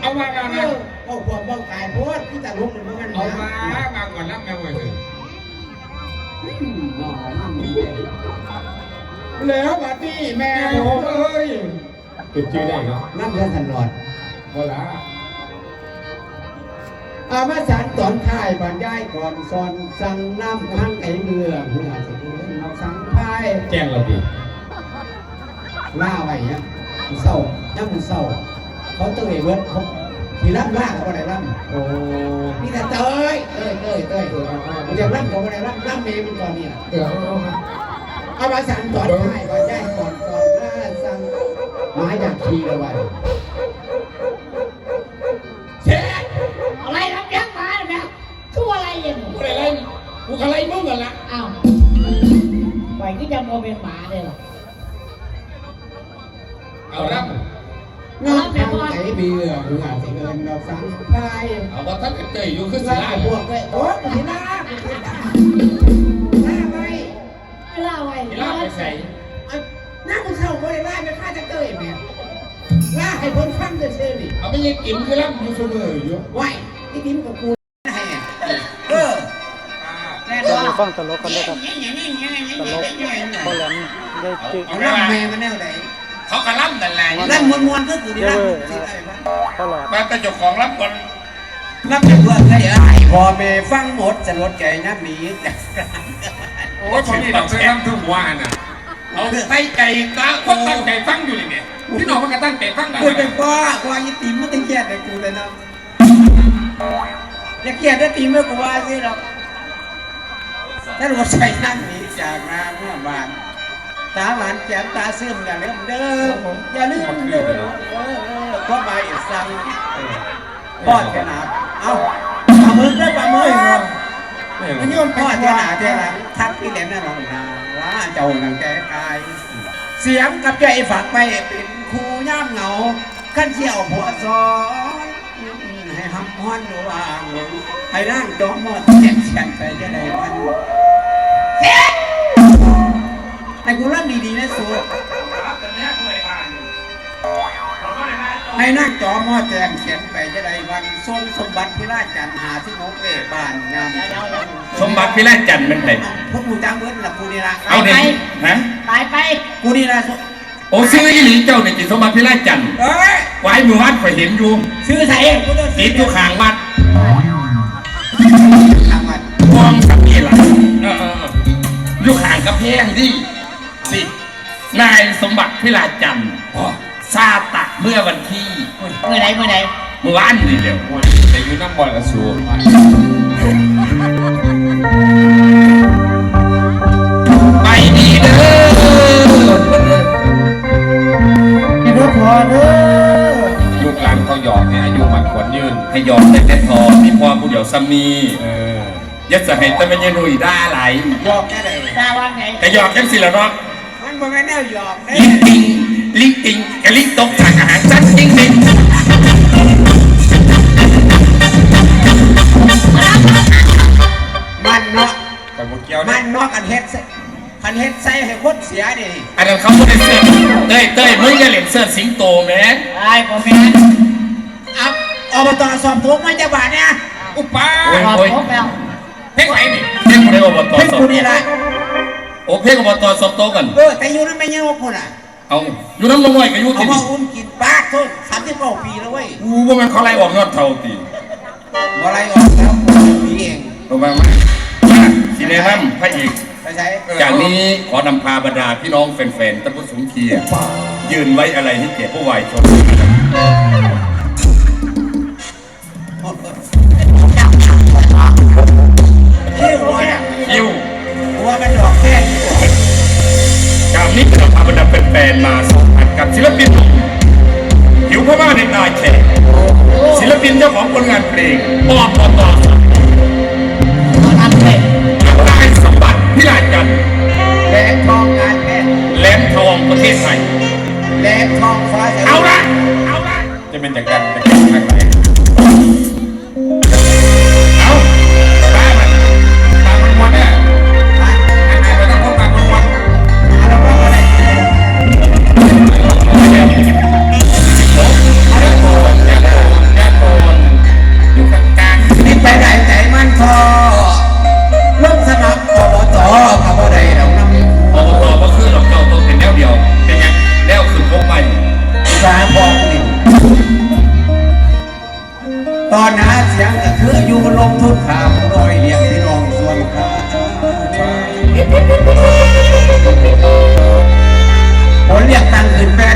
เอามามาเอมาอเอาความบ้ากายโพดที่ตาลุกมันมันเอามามาก่อนรับแม่เว้ยแล้วบัดนี้แม่แม่ผผมมเอ้ยติดชื่อได้เนาะนั่งเรือทันหลอดเวลาอามาสารตอนท้ายบรรยายก่อนสอนสั่งน้ำทั้งไอเมืองเมื่อสิเล่นเราสั่งพายแจ้งเราดิล่าไว้เนี่ยมึงเศร้ายังมึงเศร้า เขาเตยเวิร์ดเขาทีรับล่าเขาอะไรรับโอ้มีแต่เตยเตยเตยเตยมันจะรับเขาอะไรรับรับเมย์มันก่อนเนี่ยเดี๋ยวเอามาสั่งตอนท้ายบรรยายก่อนก่อนหน้าสั่งหมาอยากขี่เอาไว้เช็ดอะไรทำยังมาเนี่ยทั่วอะไรเนี่ยกูอะไรกูอะไรมึงกันละอ้าวปล่อยที่จะโมเป็นหมาเลยเหรอเอารับ น้ำทางไอเบือมึงอาจจะเงินเราสั่งพายเอาว่าท่านเตยอยู่ขึ้นสิล่าล่าพวกเลยโอ๊ยมึงล่ามึงล่าล่าไปเล่าไว้ล่าไปใส่น้ามึงเข้าบ่ไล่าไม่ฆ่าจะเตยแม่ล่าให้คนฟังจะเชื่อดิเอาไปยังกินคือรับอยู่เสมออยู่ไหวที่ดิ้มกับกูให้อะเออแน่นเดี๋อยวนฟังตลกกันด้วยครับตลกพอแหลมได้จืดเอาล่ำแม่มาแนวไหน เขากระล่ำแต่แหละล่ำมวนมวนๆก็กูนี่ล่ำสิได้ปะพอแหลมมาแต่เจ้าของรับก่อนล่ำเป็นเพื่อนใครไอ้พอแม่ฟังหมดจะลดใจนับหนีจากโอ้ยคนนี้เราเคยรับทุกวันน่ะเอาใส่ใจตาคนตั้งใจฟังอยู่นี่เนี่ยพี่น้องมันก็ตั้งใจฟังกันกูเป็นพ่อกูอายุตีมันต้องเครียดเลยกูเลยนะอย่าเครียดได้ตีมันกูว่าสิหรอกถ้าเราใส่นั่งหนีจากนาเมื่อบาน ตาหวานแจ่มตาซึมอย่าลืมเด้ออย่าลืมเด้อเออเออเพราะใบสั่งปอดขนาดเอาปลาหมึกได้ปลาหมึกมันโยนปอดขนาดเท่าไหร่ทักพี่แหลมนั่นหรอกนะว่าเจ้าหนังแก่กาย เสียงกับใจฝากไปเป็นครูย่ามเหงาขั้นเที่ยวผัวซอให้หับฮ้อนวางให้ร่างจอมหมดเจ็บแฉนไปจะได้วัน ดีๆนะสูดให้นั่งจอมอแจงเขียนไปจะได้วันทรงสมบัติพิราชจันทร์หาที่นกเวบ้านยามสมบัติพี่แรกจันทร์มันเป็นพวกกูจ้างเบิ้ลละกูนี่ละเอาเด็กฮะตายไปกูนี่ละโอ้ซื้ออีหลีเจ้าเนี่ยจิตสมบัติพี่แรกจันทร์เอ้ยไว้หมู่บ้านข่อยเห็นอยู่ซื้อใส่กูต้องติดอยู่ข้างวัดทางวัดกองสังเกตละเออเออเอออยู่ข้างกับแพงดิ สินายสมบัติพิราชจันทร์ซาตะเมื่อวันที่เมื่อไหรเมื่อไหรเมื่อวานนี่เดียวแต่อยู่น้ำบอลกระสูไปดีเด้อพี่รถพอเด้อลูกหลานเขาหยอกให้อายุมันควรยืน ให้หยอกแต่แต่ทอมีพ่อผู้เดียวซ้ำมีเออยัดสะให้แต่ไม่ยันหนุ่ยด่าไหลหยอกแค่ไหนตาว่าไงก็หยอกจังสิละเนาะ มันบ่แม่นแนวหยอกเด้ลิงติงลิงติงกับลิงตกจากอาหารสั้นจริงจริงมันเนาะแต่บุเกียวมันี่ยนเนาะกันเฮ็ดใส่คันเฮ็ดใส่ให้คนเสียนี่อันนั้นเขาไม่ได้เสื้อเต้ยเต้ยมึงจะเล่นเสื้อสิงโตแม่นตายผมแม่เอาอบตสอบทุกมาจังหวัดเนี่ยอุปาตอบโอ้ยครบแล้วเพ่งไหนนี่เพ่งคนใดอบตเพิ่นสอบกูนี่ละ โอ้เพ่งอบตสอบโตกัน เออแต่อยู่นั้นไม่ยังว่ากูน่ะเอาอยู่น้ำลงน้อยกับอยู่เอาติดมาอุ้มกินปากโทษ39ปีแล้วเว้ยกูว่ามันเขาไล่ออกยอดเท่าตีบ่ไรออกแล้วกูปีเองลงมาไหมมาสิเนฮัมพระเอกไปใช้จากนี้ขอนำพาบรรดาพี่น้องแฟนๆท่านผู้สูงเกียรติยืนไว้อะไรให้เกียรติผู้วายชนที่หัวเนี่ยคิว หัวมันดอกแค่กากนี้จะนำพาบรรดาแฟนๆมาสัมผัสกับศิลปินหิวพม่าในนายแขกศิลปินเจ้าของผลงานเพลงปอปอตอมาทำเลยนายสมบัติพิลาจันแหลมทองงานแม่แหลมทองประเทศไทยแหลมทองฟ้าเอาละเอาละจะเป็นจากกัน ตอนหาเสียงก็คืออยู่ลงทุนขาวรอยเลี้ยงที่นองส่วนข้างผลเรียกตั้งขึ้นแม่